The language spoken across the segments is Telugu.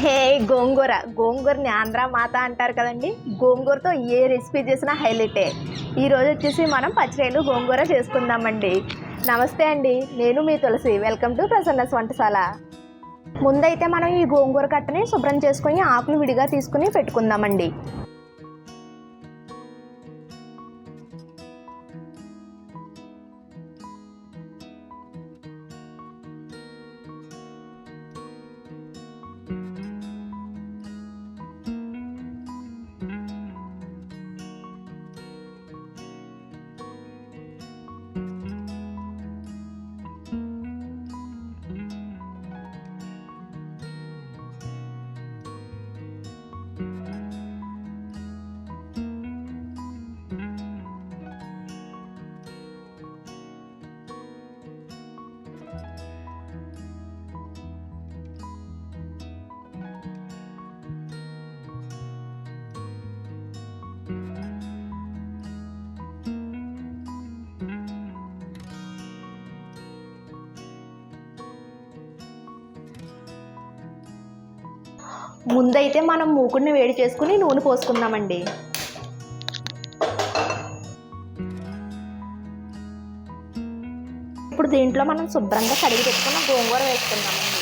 హే గోంగూర. గోంగూరని ఆంధ్ర మాత అంటారు కదండి. గోంగూరతో ఏ రెసిపీ చేసినా హైలైటే ఈరోజు వచ్చేసి మనం పచ్చిరేలు గోంగూర చేసుకుందామండి. నమస్తే అండి నేను మీ తులసి. వెల్కమ్ టు ప్రసన్నస్ వంటశాల. ముందైతే మనం ఈ గోంగూర కట్టని శుభ్రం చేసుకొని ఆకులు విడిగా తీసుకుని పెట్టుకుందామండి. ముందైతే మనం మూకుడిని వేడి చేసుకుని నూనె పోసుకుందామండి. ఇప్పుడు దీంట్లో మనం శుభ్రంగా కడిగి పెట్టుకున్న గోంగూర వేసుకుందామండి.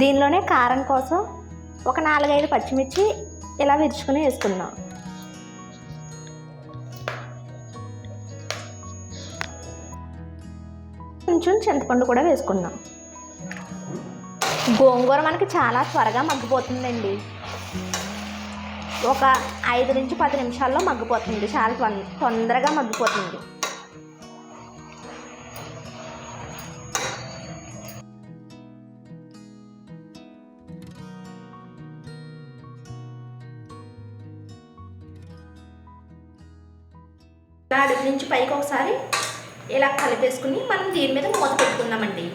దీనిలోనే కారం కోసం ఒక నాలుగైదు పచ్చిమిర్చి ఇలా విరుచుకుని వేసుకుందాం. కొంచెం చింతపండు కూడా వేసుకుందాం గోంగూర మనకి చాలా త్వరగా మగ్గిపోతుందండి. ఒక ఐదు నుంచి పది నిమిషాల్లో మగ్గిపోతుంది. చాలా తొం- తొందరగా మగ్గిపోతుంది. అడుగు నుంచి పైకి ఒకసారి ఇలా కలిపేసుకుని మనం దీని మీద మూత పెట్టుకుందామండి.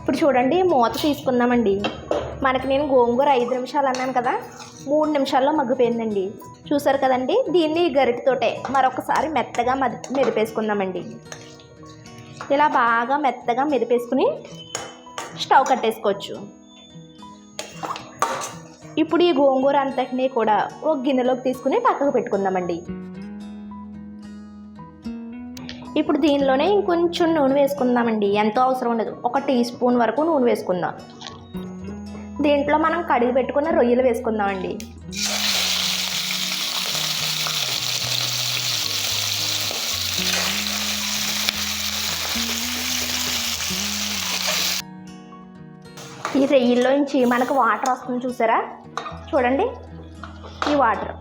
ఇప్పుడు చూడండి మూత తీసుకుందామండి. మనకి నేను గోంగూర ఐదు నిమిషాలు అన్నాను కదా మూడు నిమిషాల్లో మగ్గిపోయిందండి. చూసారు కదండి దీన్ని గరిటతోటే మరొకసారి మెత్తగా మది మెదిపేసుకుందామండి. ఇలా బాగా మెత్తగా మెదిపేసుకుని స్టవ్ కట్టేసుకోవచ్చు. ఇప్పుడు ఈ గోంగూర అంతటినీ కూడా ఒక గిన్నెలోకి తీసుకుని పక్కకు పెట్టుకుందామండి. ఇప్పుడు దీనిలోనే ఇంకొంచెం నూనె వేసుకుందామండి. ఎంతో అవసరం ఉండదు. ఒక టీ స్పూన్ వరకు నూనె వేసుకుందాం. దీంట్లో మనం కడిగి పెట్టుకున్న రొయ్యలు వేసుకుందామండి. ఈ రొయ్యల్లోంచి మనకు వాటర్ వస్తుంది చూసారా? చూడండి. ఈ వాటర్.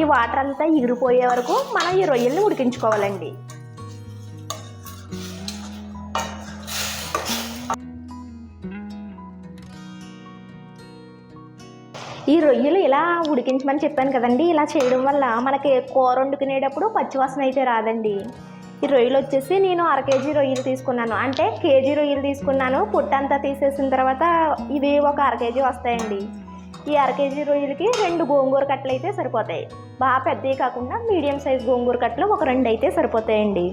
ఈ వాటర్ అంతా ఎగిరిపోయే వరకు మనం ఈ రొయ్యల్ని ఉడికించుకోవాలండి. ఈ రొయ్యలు ఇలా ఉడికించమని చెప్పాను కదండి. ఇలా చేయడం వల్ల మనకి కూర వండుకునేటప్పుడు పచ్చివాసన అయితే రాదండి. ఈ రొయ్యలు వచ్చేసి నేను అర కేజీ రొయ్యలు తీసుకున్నాను. అంటే కేజీ రొయ్యలు తీసుకున్నాను. పుట్టంతా తీసేసిన తర్వాత ఇవి ఒక అర కేజీ వస్తాయండి. ఈ అర కేజీ రొయ్యలకి రెండు గోంగూర కట్టలు అయితే సరిపోతాయి. బాగా పెద్దవి కాకుండా మీడియం సైజ్ గోంగూర కట్టలు ఒక రెండు అయితే సరిపోతాయండి.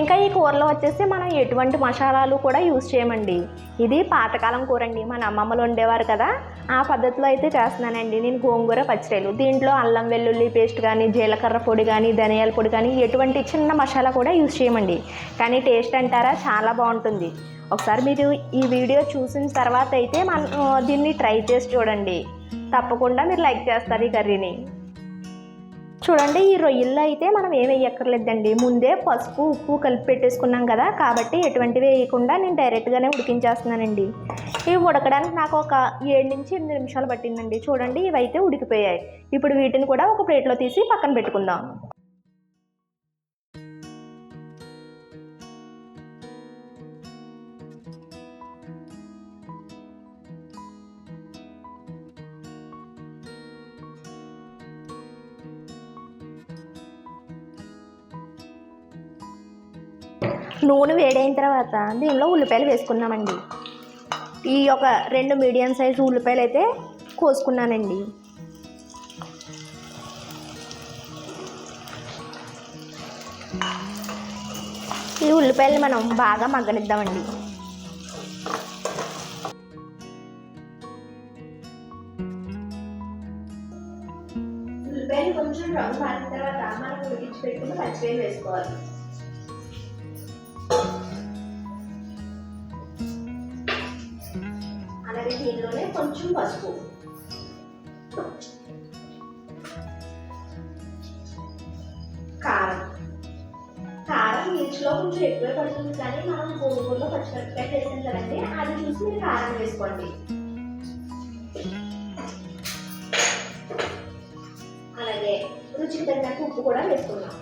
ఇంకా ఈ కూరలో వచ్చేసి మనం ఎటువంటి మసాలాలు కూడా యూజ్ చేయమండి. ఇది పాతకాలం కూర అండి మన అమ్మమ్మలు వండేవారు కదా. ఆ పద్ధతిలో అయితే చేస్తున్నానండి. నేను గోంగూర పచ్చిరేలు. దీంట్లో అల్లం వెల్లుల్లి పేస్ట్ కానీ జీలకర్ర పొడి కానీ ధనియాల పొడి కానీ ఎటువంటి చిన్న మసాలా కూడా యూజ్ చేయమండి. కానీ టేస్ట్ అంటారా? చాలా బాగుంటుంది. ఒకసారి మీరు ఈ వీడియో చూసిన తర్వాత అయితే మన దీన్ని ట్రై చేసి చూడండి. తప్పకుండా మీరు లైక్ చేస్తారు ఈ కర్రీని. చూడండి ఈ రొయ్యల్లో అయితే మనం ఏమి వేయక్కర్లేదండి. ముందే పసుపు ఉప్పు కలిపి పెట్టేసుకున్నాం కదా కాబట్టి ఎటువంటివి వేయకుండా నేను డైరెక్ట్గానే ఉడికించేస్తున్నానండి. ఇవి ఉడకడానికి నాకు ఒక ఏడు నుంచి ఎనిమిది నిమిషాలు పట్టిందండి. చూడండి ఇవైతే ఉడికిపోయాయి. ఇప్పుడు వీటిని కూడా ఒక ప్లేట్లో తీసి పక్కన పెట్టుకుందాం. నూనె వేడైన తర్వాత దీనిలో ఉల్లిపాయలు వేసుకున్నామండి. ఈ ఒక రెండు మీడియం సైజు ఉల్లిపాయలు అయితే కోసుకున్నానండి. ఈ ఉల్లిపాయలు మనం బాగా మగ్గనిద్దామండి. ఉల్లిపాయలు కొంచెం రంగు మారిన తర్వాత మనం ఉడికించి పెట్టుకుని పచ్చిపాయలు వేసుకోవాలి. కొంచెం పసుపు. కారం. కారం నీచులో కొంచెం ఎక్కువే పడుతుంది కానీ మనం గోగుల్లో పచ్చిమిరపకాయ వేసాం కదండి అది చూసి మీరు కారం వేసుకోండి. అలాగే రుచికి తగినట్టు ఉప్పు కూడా వేసుకున్నాం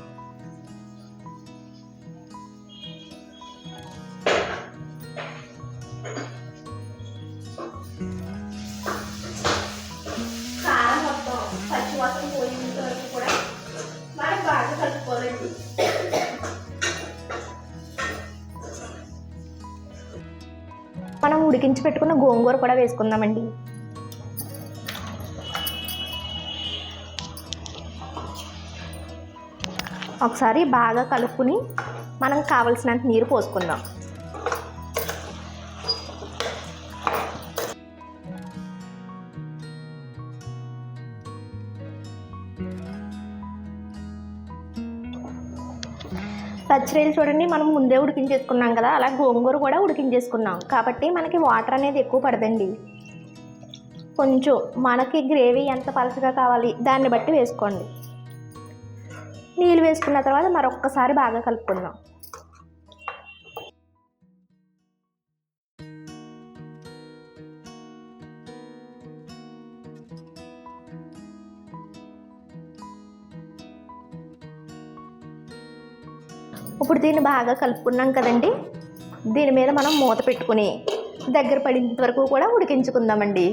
ఉడికించి పెట్టుకున్న గోంగూర కూడా వేసుకుందామండి. ఒకసారి బాగా కలుపుకుని మనం కావలసినంత నీరు పోసుకుందాం. పచ్చిరొయ్యలు చూడండి మనం ముందే ఉడికించేసుకున్నాం కదా అలా గోంగూర కూడా ఉడికించేసుకున్నాం. కాబట్టి మనకి వాటర్ అనేది ఎక్కువ పడదండి. కొంచెం మనకి గ్రేవీ ఎంత పలచగా కావాలి దాన్ని బట్టి వేసుకోండి. నీళ్ళు వేసుకున్న తర్వాత మరొక్కసారి బాగా కలుపుకుందాం. ఇప్పుడు దీన్ని బాగా కలుపుకున్నాం కదండి. దీని మీద మనం మూత పెట్టుకుని దగ్గర పడినంత వరకు కూడా ఉడికించుకుందామండి.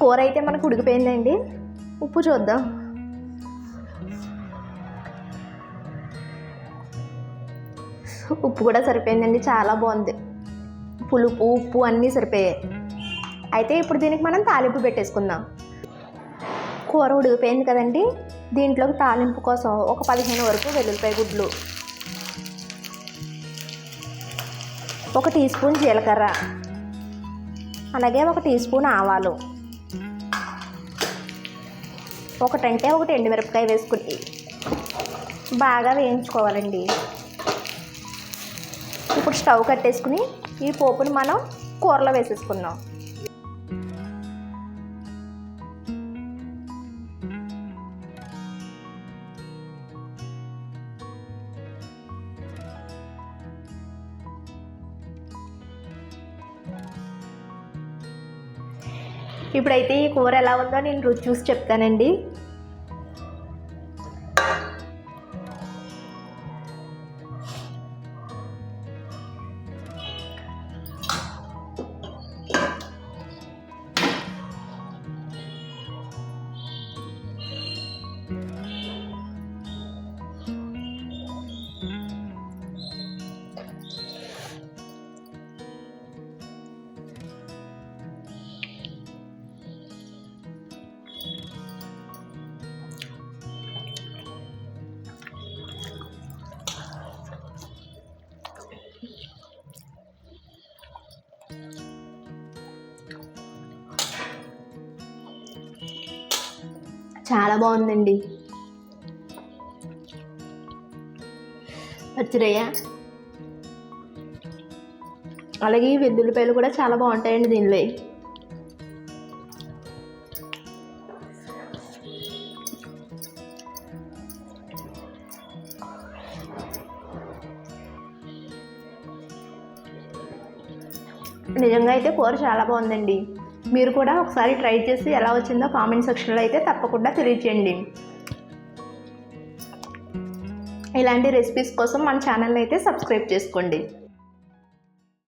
కూర అయితే మనకు ఉడికిపోయిందండి. ఉప్పు చూద్దాం. ఉప్పు కూడా సరిపోయిందండి చాలా బాగుంది. పులుపు ఉప్పు అన్నీ సరిపోయాయి. అయితే ఇప్పుడు దీనికి మనం తాలింపు పెట్టేసుకుందాం. కూర ఉడికిపోయింది కదండి దీంట్లోకి తాలింపు కోసం ఒక పదిహేను వరకు వెల్లుల్లిపాయ గుడ్లు ఒక టీ స్పూన్ జీలకర్ర అలాగే ఒక టీ స్పూన్ ఆవాలు ఒకటంటే ఒకటి ఎండుమిరపకాయ వేసుకుని బాగా వేయించుకోవాలండి. స్టవ్ కట్టేసుకుని ఈ పోపుని మనం కూరలో వేసేసుకుందాం. ఇప్పుడైతే ఈ కూర ఎలా ఉందో నేను రుచి చూసి చెప్తానండి. చాలా బాగుందండి. పచ్చిరయ్య. అలాగే ఈ వెల్లుల్లిపాయలు కూడా చాలా బాగుంటాయండి దీనిలో. నిజంగా అయితే కూర చాలా బాగుందండి. మీరు కూడా ఒకసారి ట్రై చేసి ఎలా వచ్చిందో కామెంట్ సెక్షన్లో అయితే తప్పకుండా తెలియచేయండి ఇలాంటి రెసిపీస్ కోసం మన ఛానల్ని అయితే సబ్స్క్రైబ్ చేసుకోండి.